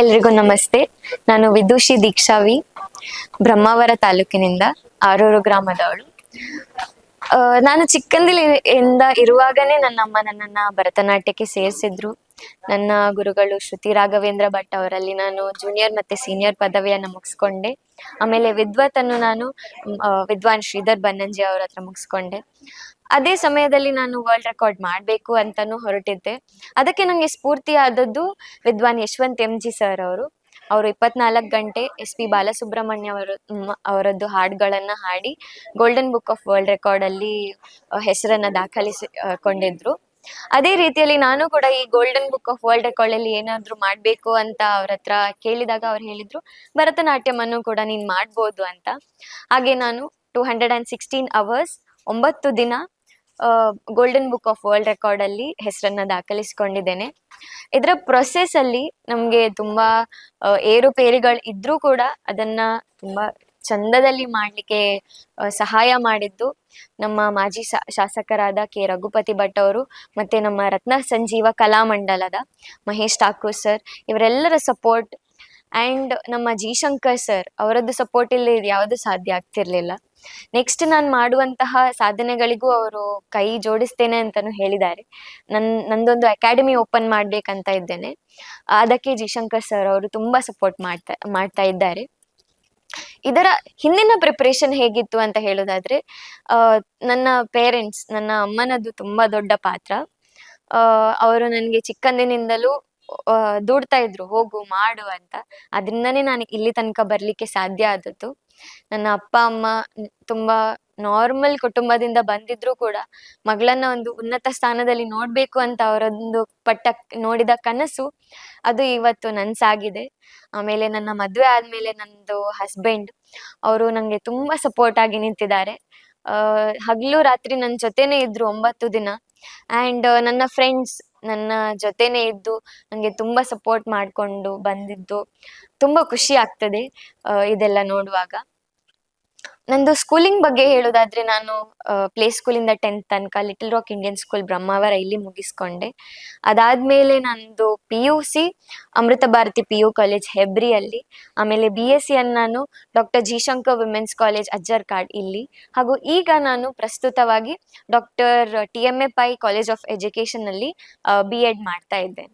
ಎಲ್ರಿಗೂ ನಮಸ್ತೆ. ನಾನು ವಿದುಷಿ ದೀಕ್ಷಾವಿ, ಬ್ರಹ್ಮಾವರ ತಾಲೂಕಿನಿಂದ ಆರೂರು ಗ್ರಾಮದವಳು. ನಾನು ನಾನು ಚಿಕ್ಕಂದಿಲಿಂದ ಇರುವಾಗನೇ ನನ್ನ ಅಮ್ಮ ನನ್ನನ್ನ ಭರತನಾಟ್ಯಕ್ಕೆ ಸೇರಿಸಿದ್ರು. ನನ್ನ ಗುರುಗಳು ಶ್ರುತಿ ರಾಘವೇಂದ್ರ ಭಟ್ ಅವರಲ್ಲಿ ನಾನು ಜೂನಿಯರ್ ಮತ್ತೆ ಸೀನಿಯರ್ ಪದವಿಯನ್ನ ಮುಗಿಸ್ಕೊಂಡೆ. ಆಮೇಲೆ ವಿದ್ವತ್ ಅನ್ನು ನಾನು ವಿದ್ವಾನ್ ಶ್ರೀಧರ್ ಬನ್ನಂಜಿ ಅವ್ರ ಹತ್ರ ಮುಗಿಸ್ಕೊಂಡೆ. ಅದೇ ಸಮಯದಲ್ಲಿ ನಾನು ವರ್ಲ್ಡ್ ರೆಕಾರ್ಡ್ ಮಾಡಬೇಕು ಅಂತಾನು ಹೊರಟಿದ್ದೆ. ಅದಕ್ಕೆ ನನಗೆ ಸ್ಫೂರ್ತಿ ಆದದ್ದು ವಿದ್ವಾನ್ ಯಶವಂತ್ ಎಂ ಜಿ ಸರ್ ಅವರು. ಅವರು ಇಪ್ಪತ್ನಾಲ್ಕು ಗಂಟೆ ಎಸ್ ಪಿ ಬಾಲಸುಬ್ರಹ್ಮಣ್ಯ ಅವರ ಅವರದ್ದು ಹಾಡುಗಳನ್ನ ಹಾಡಿ golden book of world record ಅಲ್ಲಿ ಹೆಸರನ್ನ ದಾಖಲಿಸಿ ಕೊಂಡಿದ್ರು. ಅದೇ ರೀತಿಯಲ್ಲಿ ನಾನು ಕೂಡ ಈ golden book of world record ಅಲ್ಲಿ ಏನಾದ್ರು ಮಾಡ್ಬೇಕು ಅಂತ ಅವ್ರ ಹತ್ರ ಕೇಳಿದಾಗ ಅವ್ರು ಹೇಳಿದ್ರು, ಭರತನಾಟ್ಯಮನ್ನು ಕೂಡ ನೀನ್ ಮಾಡ್ಬೋದು ಅಂತ. ಹಾಗೆ ನಾನು two hundred and sixteen hours ಒಂಬತ್ತು ದಿನ golden book of world record ಅಲ್ಲಿ ಹೆಸರನ್ನ ದಾಖಲಿಸಿಕೊಂಡಿದ್ದೇನೆ. ಇದರ ಪ್ರೊಸೆಸ್ ಅಲ್ಲಿ ನಮ್ಗೆ ತುಂಬಾ ಏರುಪೇರುಗಳು ಇದ್ರೂ ಕೂಡ ಅದನ್ನ ತುಂಬಾ ಚಂದದಲ್ಲಿ ಮಾಡ್ಲಿಕ್ಕೆ ಸಹಾಯ ಮಾಡಿದ್ದು ನಮ್ಮ ಮಾಜಿ ಶಾಸಕರಾದ ಕೆ. ರಘುಪತಿ ಭಟ್ ಅವರು ಮತ್ತೆ ನಮ್ಮ ರತ್ನ ಸಂಜೀವ ಕಲಾಮಂಡಲದ ಮಹೇಶ್ ಠಾಕೂರ್ ಸರ್ ಇವರೆಲ್ಲರ ಸಪೋರ್ಟ್ ಅಂಡ್ ನಮ್ಮ ಜಿ ಶಂಕರ್ ಸರ್ ಅವರದ್ದು ಸಪೋರ್ಟ್ ಇಲ್ಲಿ ಯಾವುದು ಸಾಧ್ಯ ಆಗ್ತಿರ್ಲಿಲ್ಲ. ನೆಕ್ಸ್ಟ್ ನಾನು ಮಾಡುವಂತಹ ಸಾಧನೆಗಳಿಗೂ ಅವರು ಕೈ ಜೋಡಿಸ್ತೇನೆ ಅಂತಾನು ಹೇಳಿದ್ದಾರೆ. ನನ್, ನಂದೊಂದು ಅಕಾಡೆಮಿ ಓಪನ್ ಮಾಡ್ಬೇಕಂತ ಇದ್ದೇನೆ. ಅದಕ್ಕೆ ಜಿಶಂಕರ್ ಸರ್ ಅವರು ತುಂಬಾ ಸಪೋರ್ಟ್ ಮಾಡ್ತಾ ಮಾಡ್ತಾ ಇದ್ದಾರೆ. ಇದರ ಹಿಂದಿನ ಪ್ರಿಪರೇಷನ್ ಹೇಗಿತ್ತು ಅಂತ ಹೇಳೋದಾದ್ರೆ ನನ್ನ ಪೇರೆಂಟ್ಸ್ ನನ್ನ ಅಮ್ಮನದ್ದು ತುಂಬಾ ದೊಡ್ಡ ಪಾತ್ರ. ಅವರು ನನಗೆ ಚಿಕ್ಕಂದಿನಿಂದಲೂ ದೂಡ್ತಾ ಇದ್ರು, ಹೋಗು, ಮಾಡು ಅಂತ. ಅದರಿಂದನೇ ನಾನು ಇಲ್ಲಿ ತನಕ ಬರ್ಲಿಕ್ಕೆ ಸಾಧ್ಯ ಆದದ್ದು. ನನ್ನ ಅಪ್ಪ, ಅಮ್ಮ ತುಂಬಾ ನಾರ್ಮಲ್ ಕುಟುಂಬದಿಂದ ಬಂದಿದ್ರು ಕೂಡ ಮಗಳನ್ನ ಒಂದು ಉನ್ನತ ಸ್ಥಾನದಲ್ಲಿ ನೋಡ್ಬೇಕು ಅಂತ ಅವರೊಂದು ಪಟ್ಟ ನೋಡಿದ ಕನಸು, ಅದು ಇವತ್ತು ನನ್ಸಾಗಿದೆ. ಆಮೇಲೆ ನನ್ನ ಮದುವೆ ಆದ್ಮೇಲೆ ನಂದು ಹಸ್ಬೆಂಡ್ ಅವರು ನಂಗೆ ತುಂಬಾ ಸಪೋರ್ಟ್ ಆಗಿ ನಿಂತಿದ್ದಾರೆ. ಅಹ್ ಹಗಲು ರಾತ್ರಿ ನನ್ನ ಜೊತೆನೆ ಇದ್ರು ಒಂಬತ್ತು ದಿನ. ಆ್ಯಂಡ್ ನನ್ನ ಫ್ರೆಂಡ್ಸ್ ನನ್ನ ಜೊತೆನೇ ಇದ್ದು ನನಗೆ ತುಂಬಾ ಸಪೋರ್ಟ್ ಮಾಡಿಕೊಂಡು ಬಂದಿದ್ದು. ತುಂಬಾ ಖುಷಿ ಆಗ್ತದೆ ಆ, ಇದೆಲ್ಲ ನೋಡುವಾಗ. ನಂದು ಸ್ಕೂಲಿಂಗ್ ಬಗ್ಗೆ ಹೇಳೋದಾದ್ರೆ ನಾನು ಪ್ಲೇ ಸ್ಕೂಲಿಂದ ಟೆಂತ್ ತನಕ Little Rock Indian school Brahmavara ಇಲ್ಲಿ ಮುಗಿಸ್ಕೊಂಡೆ. ಅದಾದ್ಮೇಲೆ ನಂದು P U C Amrita Bharati P U college ಹೆಬ್ರಿಯಲ್ಲಿ ಆಮೇಲೆ ಬಿ ಎಸ್ ಸಿ ಅನ್ನು ನಾನು doctor G Shankar women's college Ajjarkad ಇಲ್ಲಿ. ಹಾಗೂ ಈಗ ನಾನು ಪ್ರಸ್ತುತವಾಗಿ doctor T M A Pai college of education ಅಲ್ಲಿ ಬಿ ಎಡ್ ಮಾಡ್ತಾ ಇದ್ದೇನೆ.